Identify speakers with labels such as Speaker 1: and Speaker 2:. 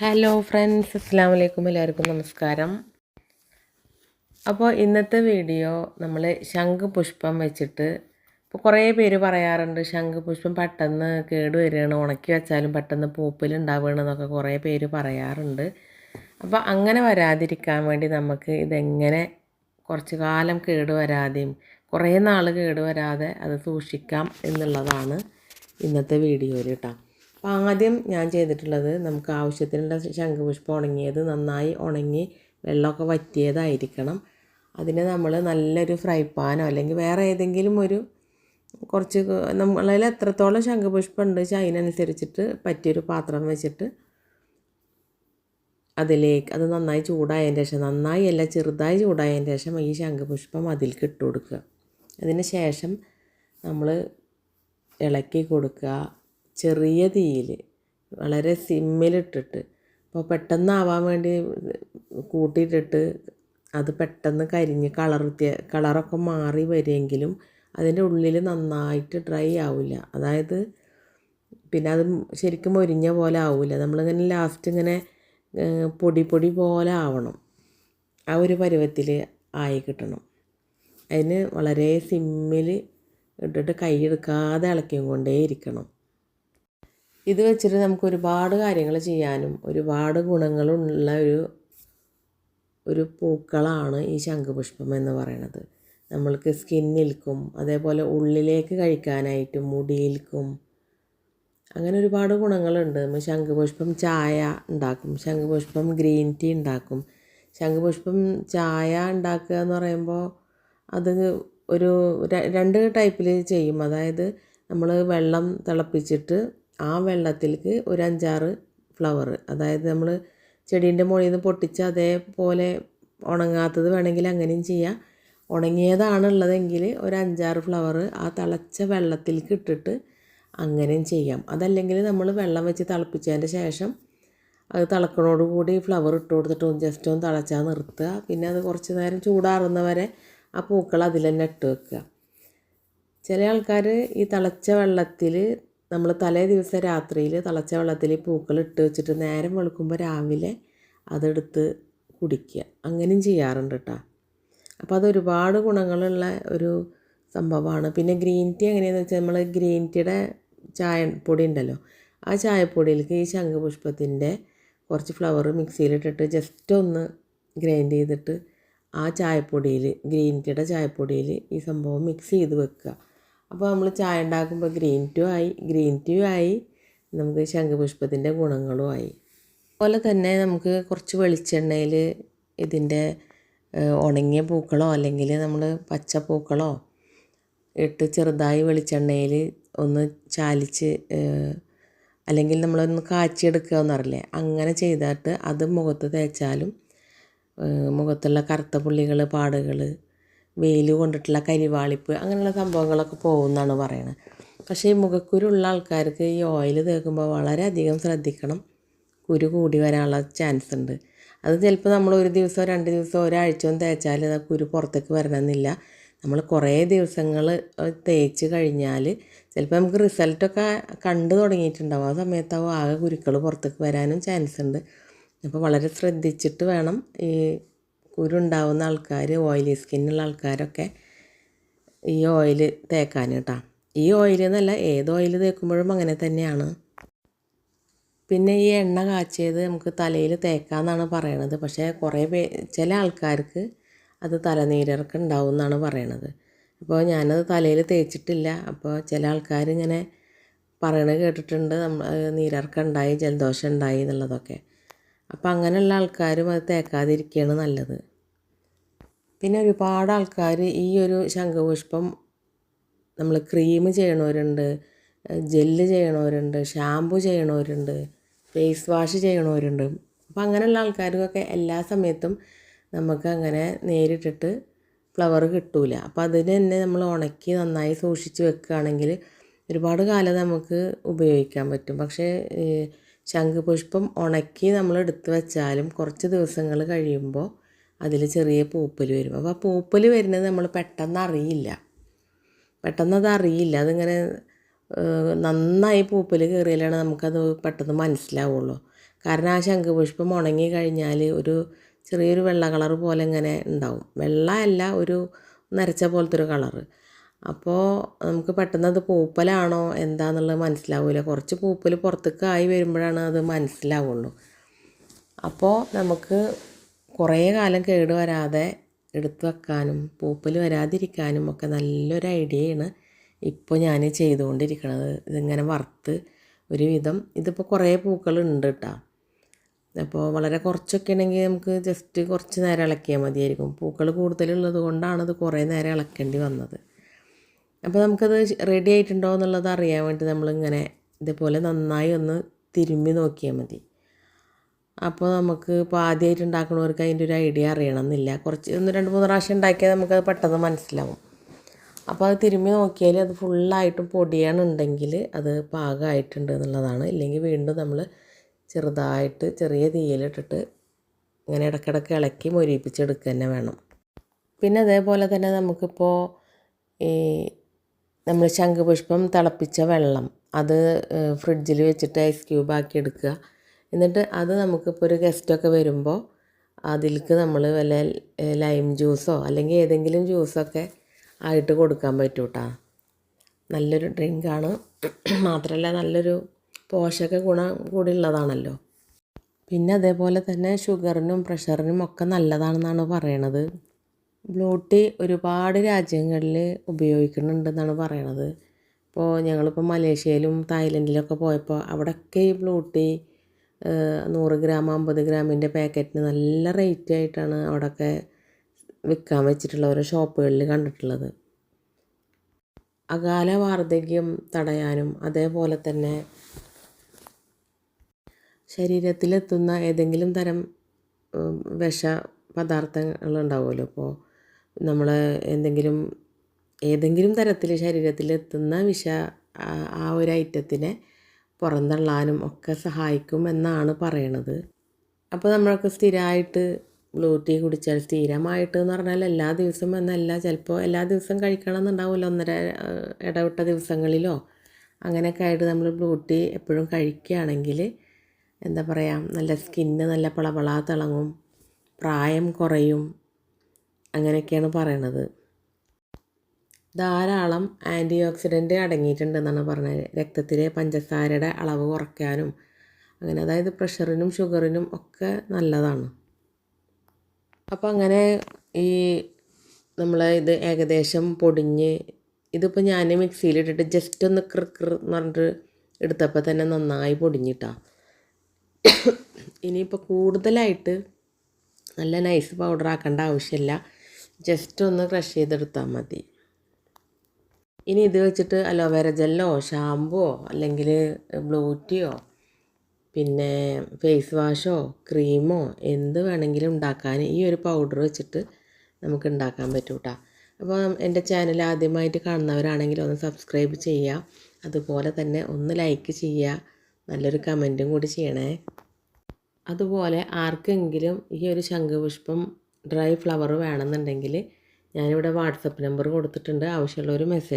Speaker 1: Hello friends അസ്സാം വലൈക്കും എല്ലാവർക്കും നമസ്കാരം. അപ്പോൾ ഇന്നത്തെ വീഡിയോ നമ്മൾ ശംഖുപുഷ്പം വെച്ചിട്ട് ഇപ്പോൾ കുറേ പേര് പറയാറുണ്ട് ശംഖുപുഷ്പം പെട്ടെന്ന് കേട് വരികയാണ്. ഉണക്കി വെച്ചാലും പെട്ടെന്ന് പൂപ്പിലുണ്ടാവുകയാണെന്നൊക്കെ കുറേ പേര് പറയാറുണ്ട്. അപ്പോൾ അങ്ങനെ വരാതിരിക്കാൻ വേണ്ടി നമുക്ക് ഇതെങ്ങനെ കുറച്ച് കാലം കേടുവരാതെയും കുറേ നാൾ കേടുവരാതെ അത് സൂക്ഷിക്കാം എന്നുള്ളതാണ് ഇന്നത്തെ വീഡിയോയിൽ കേട്ടോ അപ്പോൾ ആദ്യം ഞാൻ ചെയ്തിട്ടുള്ളത് നമുക്ക് ആവശ്യത്തിനുള്ള ശംഖുപുഷ്പം ഉണങ്ങിയത് നന്നായി ഉണങ്ങി വെള്ളമൊക്കെ വറ്റിയതായിരിക്കണം. അതിനെ നമ്മൾ നല്ലൊരു ഫ്രൈ പാനോ അല്ലെങ്കിൽ വേറെ ഏതെങ്കിലും ഒരു കുറച്ച് നമ്മളതിൽ എത്രത്തോളം ശംഖുപുഷ്പം ഉണ്ട് വെച്ചാൽ അതിനനുസരിച്ചിട്ട് പറ്റിയൊരു പാത്രം വെച്ചിട്ട് അതിലേക്ക് അത് നന്നായി ചൂടായതിന് ശേഷം നന്നായി അല്ല ചെറുതായി ചൂടായതിന് ശേഷം ഈ ശംഖുപുഷ്പം അതിലേക്ക് ഇട്ട് കൊടുക്കുക. അതിന് ശേഷം നമ്മൾ ഇളക്കി കൊടുക്കുക. ചെറിയ തീയിൽ വളരെ സിമ്മിലിട്ടിട്ട്. അപ്പോൾ പെട്ടെന്നാവാൻ വേണ്ടി കൂട്ടിയിട്ടിട്ട് അത് പെട്ടെന്ന് കരിഞ്ഞ് കളർ കളറൊക്കെ മാറി വരുമെങ്കിലും അതിന്റെ ഉള്ളിൽ നന്നായിട്ട് ഡ്രൈ ആവില്ല അതായത് പിന്നെ അത് ശരിക്കും ഒരിഞ്ഞ പോലെ ആവില്ല നമ്മളിങ്ങനെ ലാസ്റ്റ് ഇങ്ങനെ പൊടി പൊടി പോലെ ആവണം. ആ ഒരു പരുവത്തിൽ ആയി കിട്ടണം. അതിന് വളരെ സിമ്മിൽ ഇട്ടിട്ട് കൈ എടുക്കാതെ ഇളക്കിയും കൊണ്ടേ ഇരിക്കണം ഇത് വെച്ചിട്ട് നമുക്ക് ഒരുപാട് കാര്യങ്ങൾ ചെയ്യാനും ഒരുപാട് ഗുണങ്ങളുള്ള ഒരു ഒരു പൂക്കളാണ് ഈ ശംഖുപുഷ്പം എന്ന് പറയണത്. നമ്മൾക്ക് സ്കിന്നിൽക്കും അതേപോലെ ഉള്ളിലേക്ക് കഴിക്കാനായിട്ടും മുടിയിൽക്കും അങ്ങനെ ഒരുപാട് ഗുണങ്ങളുണ്ട്. നമ്മൾ ശംഖുപുഷ്പം ചായ ഉണ്ടാക്കും ശംഖുപുഷ്പം ഗ്രീൻ ടീ ഉണ്ടാക്കും. ശംഖുപുഷ്പം ചായ ഉണ്ടാക്കുക എന്ന് പറയുമ്പോൾ അത് ഒരു രണ്ട് ടൈപ്പിൽ ചെയ്യും. അതായത് നമ്മൾ വെള്ളം തിളപ്പിച്ചിട്ട് ആ വെള്ളത്തിലേക്ക് ഒരു അഞ്ചാറ് ഫ്ലവർ അതായത് നമ്മൾ ചെടീന്റെ മുകളിൽ നിന്ന് പൊട്ടിച്ച് അതേപോലെ ഉണങ്ങാത്തത് വേണമെങ്കിൽ അങ്ങനെയും ചെയ്യാം. ഉണങ്ങിയതാണുള്ളതെങ്കിൽ ഒരു അഞ്ചാറ് ഫ്ലവർ ആ തിളച്ച വെള്ളത്തിലേക്ക് ഇട്ടിട്ട് അങ്ങനെയും ചെയ്യാം. അതല്ലെങ്കിൽ നമ്മൾ വെള്ളം വെച്ച് തിളപ്പിച്ചതിന്റെ ശേഷം അത് തിളക്കണോട് കൂടി ഫ്ലവർ ഇട്ട് കൊടുത്തിട്ട് ജസ്റ്റ് ഒന്ന് തിളച്ചാൽ നിർത്തുക. പിന്നെ അത് കുറച്ച് നേരം ചൂടാറുന്നവരെ ആ പൂക്കൾ അതിൽ തന്നെ ഇട്ട് വെക്കുക. ചില ആൾക്കാർ ഈ തിളച്ച വെള്ളത്തിൽ നമ്മൾ തലേ ദിവസം രാത്രിയിൽ തിളച്ച വെള്ളത്തിൽ പൂക്കൾ ഇട്ട് വെച്ചിട്ട് നേരം വെളുക്കുമ്പോൾ രാവിലെ അതെടുത്ത് കുടിക്കുക. അങ്ങനെയും ചെയ്യാറുണ്ട് കേട്ടോ അപ്പോൾ അത് ഒരുപാട് ഗുണങ്ങളുള്ള ഒരു സംഭവമാണ്. പിന്നെ ഗ്രീൻ ടീ എങ്ങനെയാണെന്ന് വെച്ചാൽ നമ്മൾ ഗ്രീൻ ടീയുടെ ചായ പൊടി ഉണ്ടല്ലോ ആ ചായപ്പൊടിയിലേക്ക് ഈ ശംഖുപുഷ്പത്തിന്റെ കുറച്ച് ഫ്ലവർ മിക്സിയിലിട്ടിട്ട് ജസ്റ്റ് ഒന്ന് ഗ്രൈൻഡ് ചെയ്തിട്ട് ആ ചായപ്പൊടിയിൽ ഗ്രീൻ ടീയുടെ ചായപ്പൊടിയിൽ ഈ സംഭവം മിക്സ് ചെയ്ത് വെക്കുക. അപ്പോൾ നമ്മൾ ചായ ഉണ്ടാക്കുമ്പോൾ ഗ്രീൻ ടീ ആയി. ഗ്രീൻ ടീ ആയി. നമുക്ക് ശംഖുപുഷ്പത്തിന്റെ ഗുണങ്ങളും ആയി. അതുപോലെ തന്നെ നമുക്ക് കുറച്ച് വെളിച്ചെണ്ണയിൽ ഇതിന്റെ ഉണങ്ങിയ പൂക്കളോ അല്ലെങ്കിൽ നമ്മൾ പച്ച പൂക്കളോ ഇട്ട് ചെറുതായി വെളിച്ചെണ്ണയിൽ ഒന്ന് ചാലിച്ച് അല്ലെങ്കിൽ നമ്മളൊന്ന് കാച്ചിയെടുക്കുക എന്നറിയില്ലേ അങ്ങനെ ചെയ്തിട്ട് അത് മുഖത്ത് തേച്ചാലും മുഖത്തുള്ള കറുത്ത പുള്ളികൾ പാടുകൾ വെയിൽ കൊണ്ടിട്ടുള്ള കരിവാളിപ്പ് അങ്ങനെയുള്ള സംഭവങ്ങളൊക്കെ പോകുമെന്നാണ് പറയുന്നത് പക്ഷേ ഈ മുഖക്കുരുള്ള ആൾക്കാർക്ക് ഈ ഓയിൽ തേക്കുമ്പോൾ വളരെയധികം ശ്രദ്ധിക്കണം. കുരു കൂടി വരാനുള്ള ചാൻസ് ഉണ്ട്. അത് ചിലപ്പോൾ നമ്മൾ ഒരു ദിവസമോ രണ്ട് ദിവസമോ ഒരാഴ്ചയോ തേച്ചാൽ ആ കുരു പുറത്തേക്ക് വരണമെന്നില്ല. നമ്മൾ കുറേ ദിവസങ്ങൾ തേച്ച് കഴിഞ്ഞാൽ ചിലപ്പോൾ നമുക്ക് റിസൾട്ടൊക്കെ കണ്ടു തുടങ്ങിയിട്ടുണ്ടാവും. ആ സമയത്താവും ആകെ കുരുക്കൾ പുറത്തേക്ക് വരാനും ചാൻസ് ഉണ്ട്. അപ്പോൾ വളരെ ശ്രദ്ധിച്ചിട്ട് വേണം ഈ കുരുണ്ടാവുന്ന ആൾക്കാർ ഓയിലി സ്കിന്നുള്ള ആൾക്കാരൊക്കെ ഈ ഓയിൽ തേക്കാൻ കേട്ടോ ഈ ഓയിൽ എന്നല്ല ഏത് ഓയിൽ തേക്കുമ്പോഴും അങ്ങനെ തന്നെയാണ്. പിന്നെ ഈ എണ്ണ കാച്ചിയത് നമുക്ക് തലയിൽ തേക്കാമെന്നാണ് പറയണത്. പക്ഷേ കുറേ പേ ചില ആൾക്കാർക്ക് അത് തലനീരൊക്കെ ഉണ്ടാവും എന്നാണ് പറയണത്. അപ്പോൾ ഞാനത് തലയിൽ തേച്ചിട്ടില്ല. അപ്പോൾ ചില ആൾക്കാർ ഇങ്ങനെ പറയണത് കേട്ടിട്ടുണ്ട്. നമ്മൾ നീരർക്കം ഉണ്ടായി ജലദോഷം ഉണ്ടായി എന്നുള്ളതൊക്കെ. അപ്പോൾ അങ്ങനെയുള്ള ആൾക്കാരും അത് തേക്കാതിരിക്കുകയാണ് നല്ലത്. പിന്നെ ഒരുപാട് ആൾക്കാർ ഈ ഒരു ശംഖുപുഷ്പം നമ്മൾ ക്രീം ചെയ്യണവരുണ്ട് ജെല്ല് ചെയ്യണവരുണ്ട് ഷാമ്പു ചെയ്യണവരുണ്ട് ഫേസ് വാഷ് ചെയ്യണവരുണ്ട്. അപ്പോൾ അങ്ങനെയുള്ള ആൾക്കാർക്കൊക്കെ എല്ലാ സമയത്തും നമുക്ക് അങ്ങനെ നേരിട്ടിട്ട് ഫ്ലവർ കിട്ടൂല. അപ്പോൾ അതിന് തന്നെ നമ്മൾ ഉണക്കി നന്നായി സൂക്ഷിച്ച് വെക്കുകയാണെങ്കിൽ ഒരുപാട് കാലം നമുക്ക് ഉപയോഗിക്കാൻ പറ്റും. പക്ഷേ ശംഖുപുഷ്പം ഉണക്കി നമ്മൾ എടുത്തു വെച്ചാലും കുറച്ച് ദിവസങ്ങൾ കഴിയുമ്പോൾ അതിൽ ചെറിയ പൂപ്പൽ വരും. അപ്പോൾ ആ പൂപ്പൽ വരുന്നത് നമ്മൾ പെട്ടെന്ന് അറിയില്ല. പെട്ടെന്ന് അത് അറിയില്ല. അതിങ്ങനെ നന്നായി പൂപ്പൽ കയറിയാലാണ് നമുക്കത് പെട്ടെന്ന് മനസ്സിലാവുള്ളൂ. കാരണം ആ ശംഖുപുഷ്പം ഉണങ്ങി കഴിഞ്ഞാൽ ഒരു ചെറിയൊരു വെള്ള കളർ പോലെ ഇങ്ങനെ ഉണ്ടാവും. വെള്ള അല്ല ഒരു നരച്ച പോലത്തെ ഒരു കളറ്. അപ്പോൾ നമുക്ക് പെട്ടെന്ന് അത് പൂപ്പലാണോ? എന്താണെന്നുള്ളത് മനസ്സിലാവില്ല കുറച്ച് പൂപ്പൽ പുറത്തേക്ക് ആയി വരുമ്പോഴാണ് അത് മനസ്സിലാവുള്ളൂ. അപ്പോൾ നമുക്ക് കുറേ കാലം കേട് വരാതെ എടുത്തു വെക്കാനും പൂപ്പൽ വരാതിരിക്കാനും ഒക്കെ നല്ലൊരു ഐഡിയയാണ് ഇപ്പോൾ ഞാൻ ചെയ്തുകൊണ്ടിരിക്കുന്നത് ഇതിങ്ങനെ വറുത്ത് ഒരുവിധം ഇതിപ്പോൾ കുറേ പൂക്കളുണ്ട് കേട്ടോ അപ്പോൾ വളരെ കുറച്ചൊക്കെ ആണെങ്കിൽ നമുക്ക് ജസ്റ്റ് കുറച്ച് നേരം ഇളക്കിയാൽ മതിയായിരിക്കും. പൂക്കൾ കൂടുതലുള്ളത് കൊണ്ടാണ് ഇത് കുറേ നേരം ഇളക്കേണ്ടി വന്നത്. അപ്പോൾ നമുക്കത് റെഡി ആയിട്ടുണ്ടോ എന്നുള്ളത് അറിയാൻ വേണ്ടി നമ്മളിങ്ങനെ ഇതേപോലെ നന്നായി ഒന്ന് തിരുമ്മി നോക്കിയാൽ മതി. അപ്പോൾ നമുക്ക് ഇപ്പോൾ ആദ്യമായിട്ട് ഉണ്ടാക്കുന്നവർക്ക് അതിന്റെ ഒരു ഐഡിയ അറിയണമെന്നില്ല. കുറച്ച് ഒന്ന് രണ്ട് മൂന്ന് പ്രാവശ്യം ഉണ്ടാക്കിയാൽ നമുക്കത് പെട്ടെന്ന് മനസ്സിലാവും. അപ്പോൾ അത് തിരുമ്മി നോക്കിയാൽ അത് ഫുള്ളായിട്ടും പൊടിയാണുണ്ടെങ്കിൽ അത് പാകമായിട്ടുണ്ട് എന്നുള്ളതാണ്. ഇല്ലെങ്കിൽ വീണ്ടും നമ്മൾ ചെറുതായിട്ട് ചെറിയ തീയിലിട്ടിട്ട് ഇങ്ങനെ ഇടയ്ക്കിടയ്ക്ക് ഇളക്കി മൊരിപ്പിച്ചെടുക്കുക തന്നെ വേണം. പിന്നെ അതേപോലെ തന്നെ നമുക്കിപ്പോൾ ഈ നമ്മൾ ശംഖുപുഷ്പം തിളപ്പിച്ച വെള്ളം അത് ഫ്രിഡ്ജിൽ വെച്ചിട്ട് ഐസ് ക്യൂബ് ആക്കി എടുക്കുക. എന്നിട്ട് അത് നമുക്കിപ്പോൾ ഒരു ഗസ്റ്റൊക്കെ വരുമ്പോൾ അതിലേക്ക് നമ്മൾ വല്ല ലൈം ജ്യൂസോ അല്ലെങ്കിൽ ഏതെങ്കിലും ജ്യൂസൊക്കെ ആയിട്ട് കൊടുക്കാൻ പറ്റും കേട്ടോ നല്ലൊരു ഡ്രിങ്കാണ് മാത്രമല്ല നല്ലൊരു പോഷക ഗുണം കൂടി ഉള്ളതാണല്ലോ. പിന്നെ അതേപോലെ തന്നെ ഷുഗറിനും പ്രഷറിനും ഒക്കെ നല്ലതാണെന്നാണ് പറയണത്. ബ്ലൂ ടീ ഒരുപാട് രാജ്യങ്ങളിൽ ഉപയോഗിക്കുന്നുണ്ടെന്നാണ് പറയണത്. ഇപ്പോൾ ഞങ്ങളിപ്പോൾ മലേഷ്യയിലും തായ്ലൻഡിലൊക്കെ പോയപ്പോൾ അവിടെയൊക്കെ ഈ ബ്ലൂ ടീ നൂറ് ഗ്രാം അമ്പത് ഗ്രാമിന്റെ പാക്കറ്റിന് നല്ല റേറ്റ് ആയിട്ടാണ് അവിടെയൊക്കെ വിൽക്കാൻ വെച്ചിട്ടുള്ള ഓരോ ഷോപ്പുകളിൽ കണ്ടിട്ടുള്ളത്. അകാല വാർദ്ധക്യം തടയാനും അതേപോലെ തന്നെ ശരീരത്തിലെത്തുന്ന ഏതെങ്കിലും തരം വിഷ പദാർത്ഥങ്ങളുണ്ടാവുമല്ലോ ഇപ്പോൾ നമ്മൾ എന്തെങ്കിലും ഏതെങ്കിലും തരത്തിൽ ശരീരത്തിലെത്തുന്ന വിഷ ആ ഒരു ഐറ്റത്തിനെ പുറന്തള്ളാനും ഒക്കെ സഹായിക്കും എന്നാണ് പറയണത്. അപ്പോൾ നമ്മളൊക്കെ സ്ഥിരമായിട്ട് ബ്ലൂ ടീ കുടിച്ചാൽ സ്ഥിരമായിട്ട് എന്ന് പറഞ്ഞാൽ എല്ലാ ദിവസവും എന്നല്ല ചിലപ്പോൾ എല്ലാ ദിവസവും കഴിക്കണം എന്നുണ്ടാവില്ല ഒന്നര ഇടവിട്ട ദിവസങ്ങളിലോ അങ്ങനെയൊക്കെ ആയിട്ട് നമ്മൾ ബ്ലൂ ടീ എപ്പോഴും കഴിക്കുകയാണെങ്കിൽ എന്താ പറയുക നല്ല സ്കിന്ന് നല്ല പളപള തിളങ്ങും പ്രായം കുറയും അങ്ങനെയൊക്കെയാണ് പറയണത്. ധാരാളം ആന്റി ഓക്സിഡന്റ് അടങ്ങിയിട്ടുണ്ടെന്നാണ് പറഞ്ഞത്. രക്തത്തിലെ പഞ്ചസാരയുടെ അളവ് കുറയ്ക്കാനും അങ്ങനെ അതായത് പ്രഷറിനും ഷുഗറിനും ഒക്കെ നല്ലതാണ്. അപ്പോൾ അങ്ങനെ ഈ നമ്മൾ ഇത് ഏകദേശം പൊടിഞ്ഞ് ഇതിപ്പോൾ ഞാൻ മിക്സിയിലിട്ടിട്ട് ജസ്റ്റ് ഒന്ന് ക്രിർ എന്ന് പറഞ്ഞിട്ട് എടുത്തപ്പോൾ തന്നെ നന്നായി പൊടിഞ്ഞിട്ടാ. ഇനിയിപ്പോൾ കൂടുതലായിട്ട് നല്ല നൈസ് പൗഡർ ആക്കേണ്ട ആവശ്യമില്ല. ജസ്റ്റ് ഒന്ന് ക്രഷ് ചെയ്തെടുത്താൽ മതി. ഇനി ഇത് വെച്ചിട്ട് അലോവേര ജെല്ലോ ഷാമ്പുവോ അല്ലെങ്കിൽ ബ്ലൂറ്റിയോ പിന്നെ ഫേസ് വാഷോ ക്രീമോ എന്ത് വേണമെങ്കിലും ഉണ്ടാക്കാൻ ഈ ഒരു പൗഡർ വെച്ചിട്ട് നമുക്ക് ഉണ്ടാക്കാൻ പറ്റും കേട്ടോ അപ്പോൾ എന്റെ ചാനൽ ആദ്യമായിട്ട് കാണുന്നവരാണെങ്കിൽ ഒന്ന് സബ്സ്ക്രൈബ് ചെയ്യുക. അതുപോലെ തന്നെ ഒന്ന് ലൈക്ക് ചെയ്യുക. നല്ലൊരു കമന്റും കൂടി ചെയ്യണേ. അതുപോലെ ആർക്കെങ്കിലും ഈ ഒരു ശംഖുപുഷ്പം ഡ്രൈ ഫ്ലവർ വേണമെന്നുണ്ടെങ്കിൽ ഞാനിവിടെ വാട്സപ്പ് നമ്പർ കൊടുത്തിട്ടുണ്ട്. ആവശ്യമുള്ളവർ മെസ്സേജ്